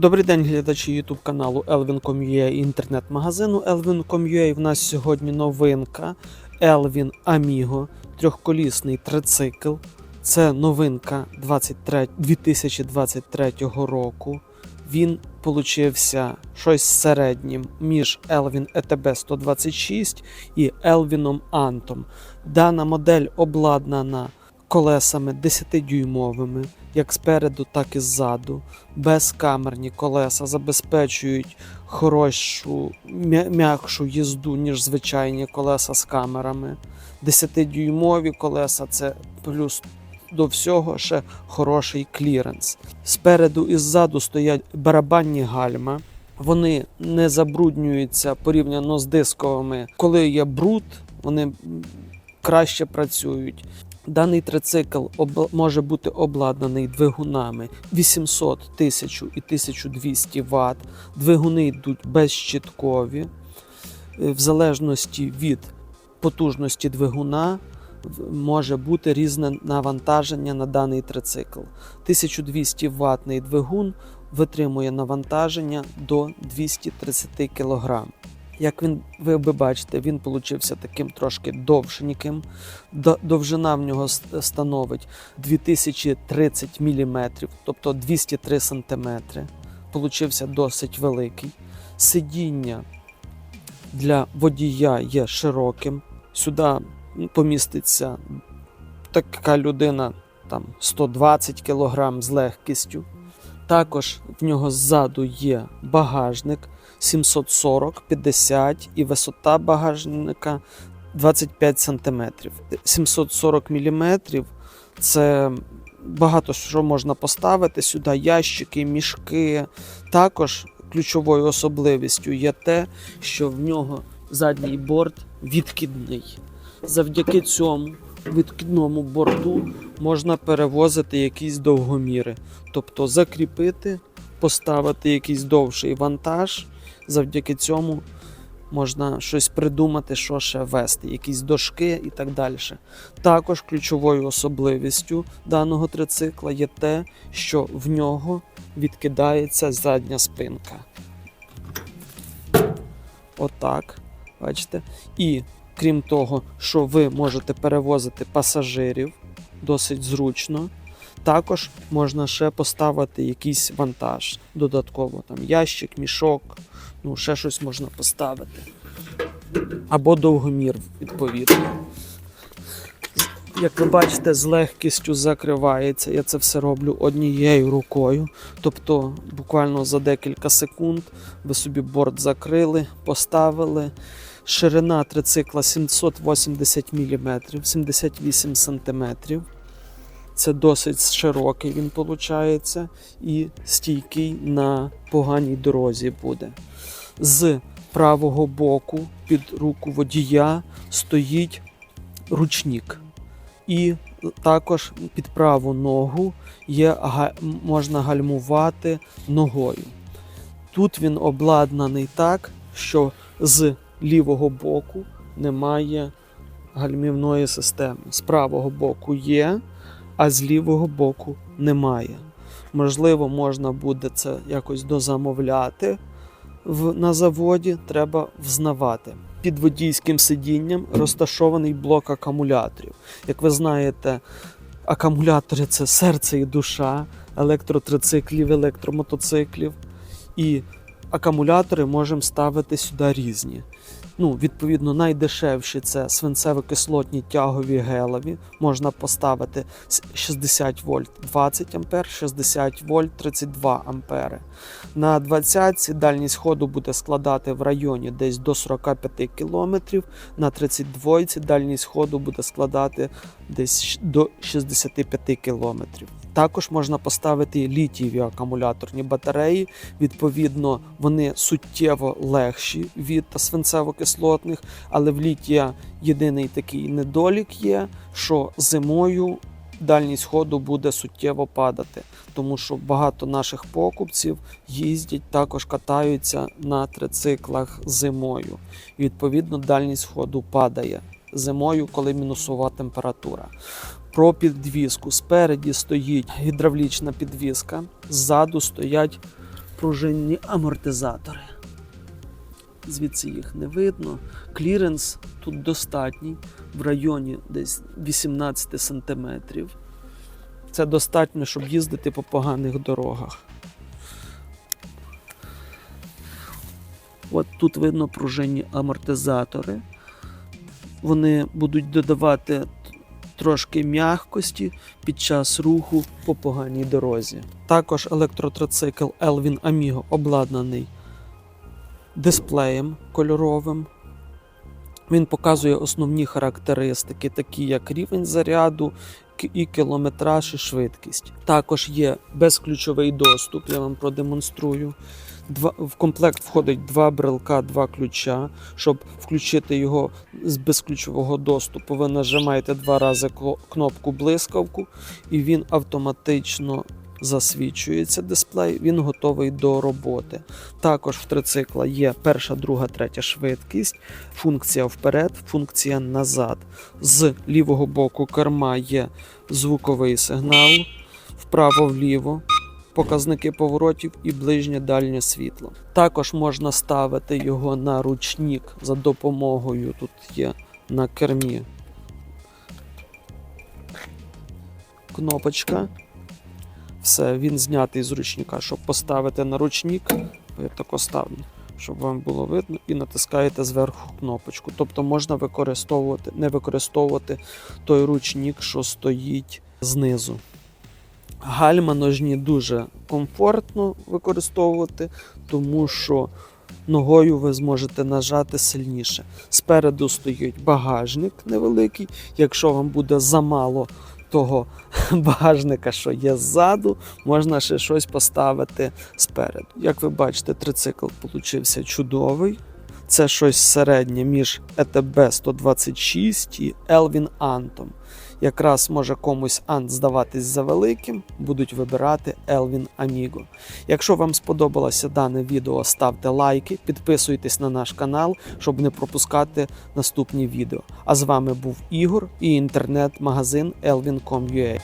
Добрий день, глядачі YouTube каналу Elvin.com.ua і інтернет-магазину Elvin.com.ua. В нас сьогодні новинка Elvin Amigo, трьохколісний трицикл. Це новинка 23, 2023 року. Він получився щось середнім між Elvin ETB 126 і Elvin Antom. Дана модель обладнана колесами 10-дюймовими, як спереду, так і ззаду. Безкамерні колеса забезпечують хорошу, м'якшу їзду, ніж звичайні колеса з камерами. 10-дюймові колеса це плюс до всього ще хороший кліренс. Спереду і ззаду стоять барабанні гальма. Вони не забруднюються порівняно з дисковими. Коли є бруд, вони краще працюють. Даний трицикл може бути обладнаний двигунами 800, 1000 і 1200 Вт. Двигуни йдуть безщиткові. Е, В залежності від потужності двигуна може бути різне навантаження на даний трицикл. 1200 ватний двигун витримує навантаження до 230 кг. Як він, ви бачите, він получився таким трошки довшеньким. Довжина в нього становить 2030 мм, тобто 203 см. Получився досить великий. Сидіння для водія є широким. Сюди поміститься така людина там 120 кг з легкістю. Також в нього ззаду є багажник 740, 50 і висота багажника 25 см. 740 мм це багато що можна поставити сюди, ящики, мішки. Також ключовою особливістю є те, що в нього задній борт відкидний. Завдяки цьому відкидному борту можна перевозити якісь довгоміри, тобто закріпити, поставити якийсь довший вантаж. Завдяки цьому можна щось придумати, що ще вести, якісь дошки і так далі. Також ключовою особливістю даного трицикла є те, що в нього відкидається задня спинка. Отак. Бачите? І крім того, що ви можете перевозити пасажирів досить зручно. Також можна ще поставити якийсь вантаж додатково, там ящик, мішок, ну ще щось можна поставити. Або довгомір, відповідно. Як ви бачите, з легкістю закривається. Я це все роблю однією рукою. Тобто, буквально за декілька секунд ви собі борт закрили, поставили. Ширина трицикла 780 мм, 78 см. Це досить широкий він виходить і стійкий на поганій дорозі буде. З правого боку під руку водія стоїть ручник. І також під праву ногу є, можна гальмувати ногою. Тут він обладнаний так, що з лівого боку немає гальмівної системи. З правого боку є, а з лівого боку немає. Можливо, можна буде це якось дозамовляти в, на заводі, треба взнавати. Під водійським сидінням розташований блок акумуляторів. Як ви знаєте, акумулятори це серце і душа електротрициклів, електромотоциклів. І акумулятори можемо ставити сюди різні. Ну, відповідно, найдешевші це свинцево-кислотні тягові гелеві. Можна поставити 60 вольт 20 ампер, 60 вольт 32 ампери. На 20 дальність ходу буде складати в районі десь до 45 км, на 32 дальність ходу буде складати десь до 65 км. Також можна поставити літієві акумуляторні батареї. Відповідно, вони суттєво легші від свинцево-кислотних, але в літія єдиний такий недолік є, що зимою дальність ходу буде суттєво падати, тому що багато наших покупців їздять, також катаються на трициклах зимою. І, відповідно, дальність ходу падає. зимою, коли мінусова температура. Про підвіску. Спереді стоїть гідравлічна підвіска, ззаду стоять пружинні амортизатори. Звідси їх не видно. Кліренс тут достатній в районі десь 18 см. Це достатньо, щоб їздити по поганих дорогах. От тут видно пружинні амортизатори. Вони будуть додавати трошки м'якості під час руху по поганій дорозі. Також електротроцикл Elvin Amigo обладнаний дисплеєм кольоровим. Він показує основні характеристики, такі як рівень заряду, і кілометраж, і швидкість. Також є безключовий доступ, я вам продемонструю. Два, в комплект входить два брелка, два ключа. Щоб включити його з безключового доступу, ви нажимаєте два рази кнопку блискавку, і він автоматично засвічується дисплей, він готовий до роботи. Також в трицикла є перша, друга, третя швидкість, функція вперед, функція назад. З лівого боку керма є звуковий сигнал, вправо-вліво, показники поворотів і ближнє дальнє світло. Також можна ставити його на ручник за допомогою. Тут є на кермі кнопочка. Все, він знятий з ручника. Щоб поставити на ручник, я тако ставлю, щоб вам було видно, і натискаєте зверху кнопочку. Тобто можна використовувати, не використовувати той ручник, що стоїть знизу. Гальма ножні дуже комфортно використовувати, тому що ногою ви зможете нажати сильніше. Спереду стоїть багажник невеликий. Якщо вам буде замало того багажника, що є ззаду, можна ще щось поставити спереду. Як ви бачите, трицикл получився чудовий. Це щось середнє між ETB 126 і Elvin Antom. Якраз може комусь Ант здаватись завеликим, будуть вибирати Elvin Amigo. Якщо вам сподобалося дане відео, ставте лайки, підписуйтесь на наш канал, щоб не пропускати наступні відео. А з вами був Ігор і інтернет-магазин elvin.com.ua.